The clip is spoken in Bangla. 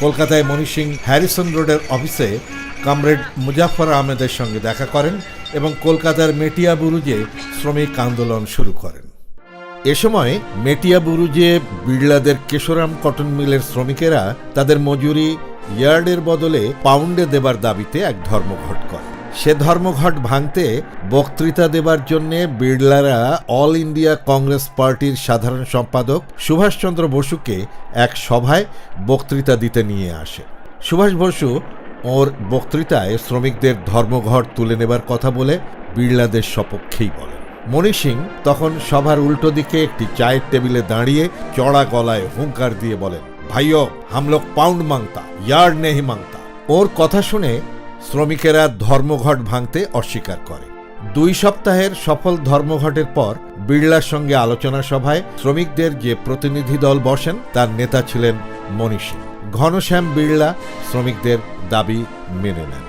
কলকাতায় মণি সিং হ্যারিসন রোডের অফিসে কমরেড মুজাফর আহমেদের সঙ্গে দেখা করেন এবং কলকাতার মেটিয়া বুরুজে শ্রমিক আন্দোলন শুরু করেন। এ সময় মেটিয়া বুরুজে বিড়লাদের কেশোরাম কটন মিলের শ্রমিকেরা তাদের মজুরি, ইয়ার্ডের বদলে পাউন্ডে দেবার দাবিতে এক ধর্মঘট করে সে ধর্মঘট ভাঙতে বক্তৃতা দেবার জন্য বিড়লারা অল ইন্ডিয়া কংগ্রেস পার্টির সাধারণ সম্পাদক সুভাষচন্দ্র বসুকে এক সভায় বক্তৃতা দিতে নিয়ে আসে। সুভাষ বসু ওর বক্তৃতায় শ্রমিকদের ধর্মঘট তুলে নেবার কথা বলে বিড়লাদের সপক্ষেই বলেন। মণি সিং তখন সভার উল্টো দিকে একটি চায়ের টেবিলে দাঁড়িয়ে চড়া গলায় হুঙ্কার দিয়ে বলেন ভাইও হামলোক পাউন্ড মাংতা ইয়ার্ড নেহি মাংতা। ওর কথা শুনে শ্রমিকেরা ধর্মঘট ভাঙতে অস্বীকার করে। দুই সপ্তাহের সফল ধর্মঘটের পর বিড়লার সঙ্গে আলোচনা সভায় শ্রমিকদের যে প্রতিনিধি দল বসেন, তার নেতা ছিলেন মনীষী। ঘনশ্যাম বিড়লা শ্রমিকদের দাবি মেনে নেন।